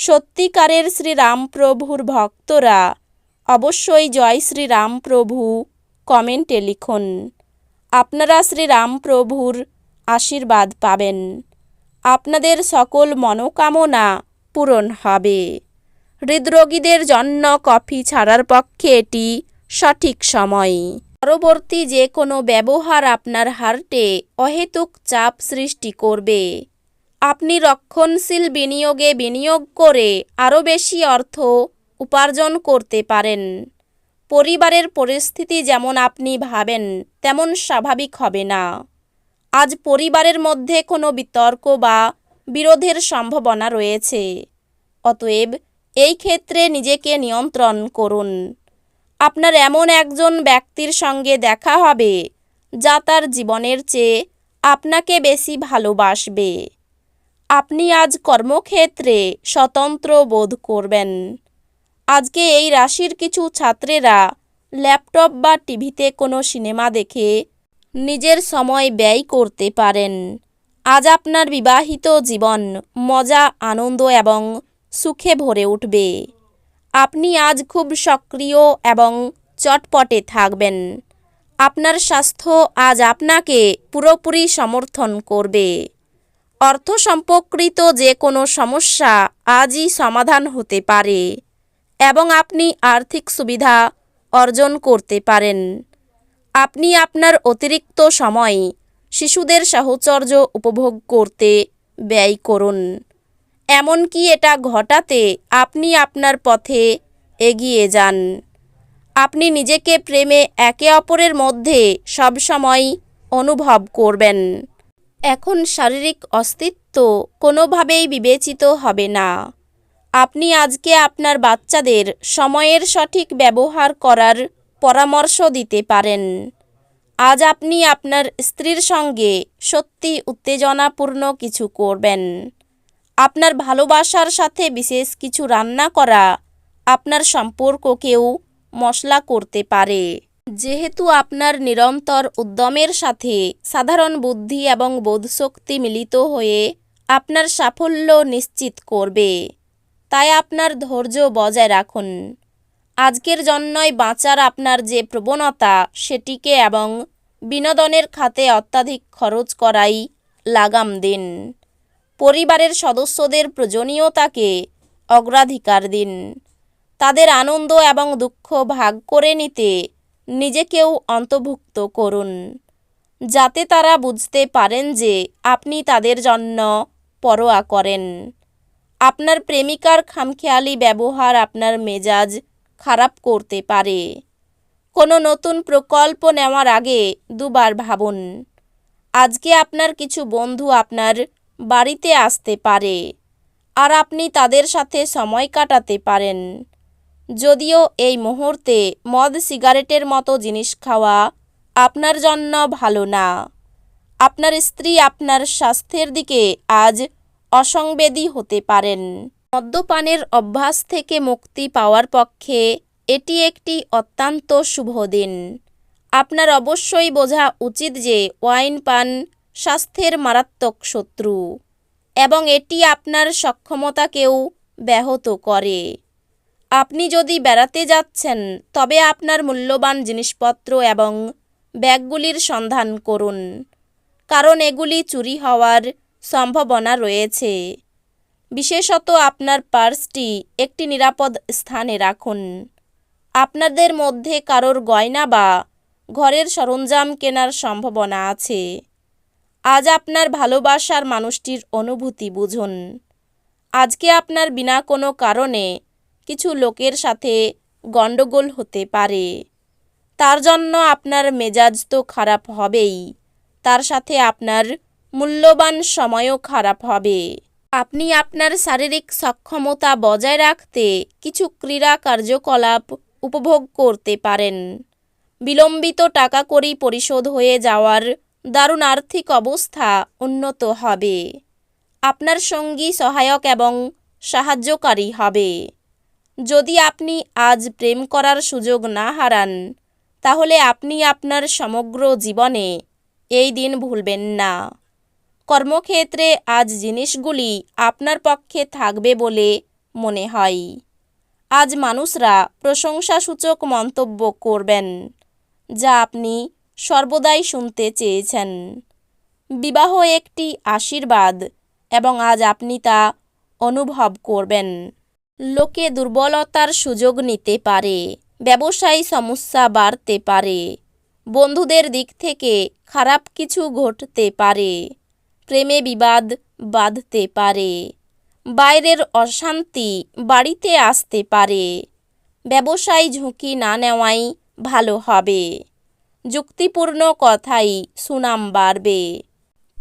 সত্যিকারের শ্রীরামপ্রভুর ভক্তরা। অবশ্যই জয় শ্রীরামপ্রভু, কমেন্টে লিখুন। আপনারা শ্রীরামপ্রভুর আশীর্বাদ পাবেন। আপনাদের সকল মনোকামনা পূরণ হবে। হৃদরোগীদের জন্য কফি ছাড়ার পক্ষে এটি সঠিক সময়। পরবর্তী যে কোনো ব্যবহার আপনার হার্টে অহেতুক চাপ সৃষ্টি করবে। আপনি রক্ষণশীল বিনিয়োগে বিনিয়োগ করে আরও বেশি অর্থ উপার্জন করতে পারেন। পরিবারের পরিস্থিতি যেমন আপনি ভাবেন, তেমন স্বাভাবিক হবে না। আজ পরিবারের মধ্যে কোনো বিতর্ক বা বিরোধের সম্ভাবনা রয়েছে। অতএব এই ক্ষেত্রে নিজেকে নিয়ন্ত্রণ করুন। আপনার এমন একজন ব্যক্তির সঙ্গে দেখা হবে, যা তার জীবনের চেয়ে আপনাকে বেশি ভালোবাসবে। আপনি আজ কর্মক্ষেত্রে স্বতন্ত্র বোধ করবেন। আজকে এই রাশির কিছু ছাত্রেরা ল্যাপটপ বা টিভিতে কোনো সিনেমা দেখে নিজের সময় ব্যয় করতে পারেন। আজ আপনার বিবাহিত জীবন মজা, আনন্দ এবং সুখে ভরে উঠবে। আপনি আজ খুব সক্রিয় এবং চটপটে থাকবেন। আপনার স্বাস্থ্য আজ আপনাকে পুরোপুরি সমর্থন করবে। অর্থ সম্পর্কিত যে কোনো সমস্যা আজই সমাধান হতে পারে এবং আপনি আর্থিক সুবিধা অর্জন করতে পারেন। আপনি আপনার অতিরিক্ত সময় শিশুদের সাহচর্য উপভোগ করতে ব্যয় করুন। এমনকি এটা ঘটাতে আপনি আপনার পথে এগিয়ে যান। আপনি নিজেকে প্রেমে একে অপরের মধ্যে সবসময় অনুভব করবেন। এখন শারীরিক অস্তিত্ব কোনোভাবেই বিবেচিত হবে না। আপনি আজকে আপনার বাচ্চাদের সময়ের সঠিক ব্যবহার করার পরামর্শ দিতে পারেন। আজ আপনি আপনার স্ত্রীর সঙ্গে সত্যি উত্তেজনাপূর্ণ কিছু করবেন। আপনার ভালোবাসার সাথে বিশেষ কিছু রান্না করা আপনার সম্পর্ককেও মশলা করতে পারে। যেহেতু আপনার নিরন্তর উদ্যমের সাথে সাধারণ বুদ্ধি এবং বোধশক্তি মিলিত হয়ে আপনার সাফল্য নিশ্চিত করবে, তাই আপনার ধৈর্য বজায় রাখুন। আজকের জন্যই বাঁচার আপনার যে প্রবণতা, সেটিকে এবং বিনোদনের খাতে অত্যাধিক খরচ করাই লাগাম দিন। পরিবারের সদস্যদের প্রয়োজনীয়তাকে অগ্রাধিকার দিন। তাদের আনন্দ এবং দুঃখ ভাগ করে নিতে নিজেকেও অন্তর্ভুক্ত করুন। যাতে তারা বুঝতে পারেন যে আপনি তাদের জন্য পরোয়া করেন। আপনার প্রেমিকার খামখেয়ালি ব্যবহার আপনার মেজাজ খারাপ করতে পারে। কোনো নতুন প্রকল্প নেওয়ার আগে দুবার ভাবুন, আজকে আপনার কিছু বন্ধু আপনার বাড়িতে আসতে পারে আর আপনি তাদের সাথে সময় কাটাতে পারেন। যদিও এই মুহূর্তে মদ সিগারেটের মতো জিনিস খাওয়া আপনার জন্য ভালো না। আপনার স্ত্রী আপনার স্বাস্থ্যের দিকে আজ অসংবেদী হতে পারেন। মদ্যপানের অভ্যাস থেকে মুক্তি পাওয়ার পক্ষে এটি একটি অত্যন্ত শুভ দিন। আপনার অবশ্যই বোঝা উচিত যে ওয়াইন পান স্বাস্থ্যের মারাত্মক শত্রু এবং এটি আপনার সক্ষমতাকেও ব্যাহত করে। আপনি যদি বেড়াতে যাচ্ছেন, তবে আপনার মূল্যবান জিনিসপত্র এবং ব্যাগগুলির সন্ধান করুন, কারণ এগুলি চুরি হওয়ার সম্ভাবনা রয়েছে। বিশেষত আপনার পার্সটি একটি নিরাপদ স্থানে রাখুন। আপনাদের মধ্যে কারোর গয়না বা ঘরের সরঞ্জাম কেনার সম্ভাবনা আছে। আজ আপনার ভালোবাসার মানুষটির অনুভূতি বুঝুন। আজকে আপনার বিনা কোনো কারণে কিছু লোকের সাথে গণ্ডগোল হতে পারে। তার জন্য আপনার মেজাজ তো খারাপ হবেই। তার সাথে আপনার মূল্যবান সময়ও খারাপ হবে। আপনি আপনার শারীরিক সক্ষমতা বজায় রাখতে কিছু ক্রীড়া কার্যকলাপ উপভোগ করতে পারেন। বিলম্বিত টাকা কড়ি পরিশোধ হয়ে যাওয়ার দারুণ আর্থিক অবস্থা উন্নত হবে। আপনার সঙ্গী সহায়ক এবং সাহায্যকারী হবে। যদি আপনি আজ প্রেম করার সুযোগ না হারান, তাহলে আপনি আপনার সমগ্র জীবনে এই দিন ভুলবেন না। কর্মক্ষেত্রে আজ জিনিসগুলি আপনার পক্ষে থাকবে বলে মনে হয়। আজ মানুষরা প্রশংসাসূচক মন্তব্য করবেন, যা আপনি সর্বদাই শুনতে চেয়েছেন। বিবাহ একটি আশীর্বাদ এবং আজ আপনি তা অনুভব করবেন। লোকে দুর্বলতার সুযোগ নিতে পারে, ব্যবসায়ী সমস্যা বাড়তে পারে, বন্ধুদের দিক থেকে খারাপ কিছু ঘটতে পারে, প্রেমে বিবাদ বাঁধতে পারে, বাইরের অশান্তি বাড়িতে আসতে পারে, ব্যবসায় ঝুঁকি না নেওয়াই ভালো হবে। যুক্তিপূর্ণ কথাই সুনাম বাড়বে।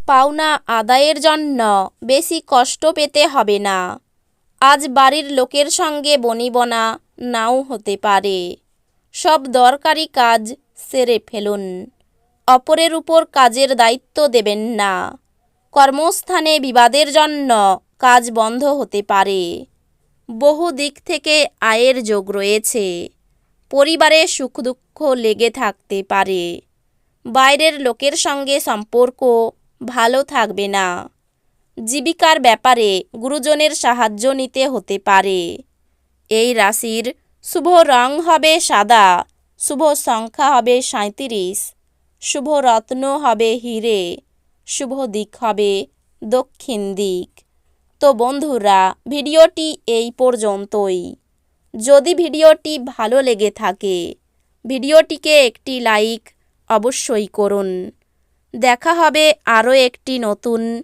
পাওনা আদায়ের জন্য বেশি কষ্ট পেতে হবে না। আজ বাড়ির লোকের সঙ্গে বনিবনা নাও হতে পারে। সব দরকারি কাজ সেরে ফেলুন। অপরের উপর কাজের দায়িত্ব দেবেন না। কর্মস্থানে বিবাদের জন্য কাজ বন্ধ হতে পারে। বহু দিক থেকে আয়ের যোগ রয়েছে। পরিবারে সুখ দুঃখ লেগে থাকতে পারে। বাইরের লোকের সঙ্গে সম্পর্ক ভালো থাকবে না। জীবিকার ব্যাপারে গুরুজনের সাহায্য নিতে হতে পারে। এই রাশির শুভ রং হবে সাদা, শুভ সংখ্যা হবে সাঁত্রিশ শুভ রত্ন হবে হিরে, শুভ দিক হবে দক্ষিণ দিক। তো বন্ধুরা, ভিডিওটি এই পর্যন্তই। যদি ভিডিওটি ভালো লেগে থাকে, ভিডিওটিকে একটি লাইক অবশ্যই করুন। দেখা হবে আরও একটি নতুন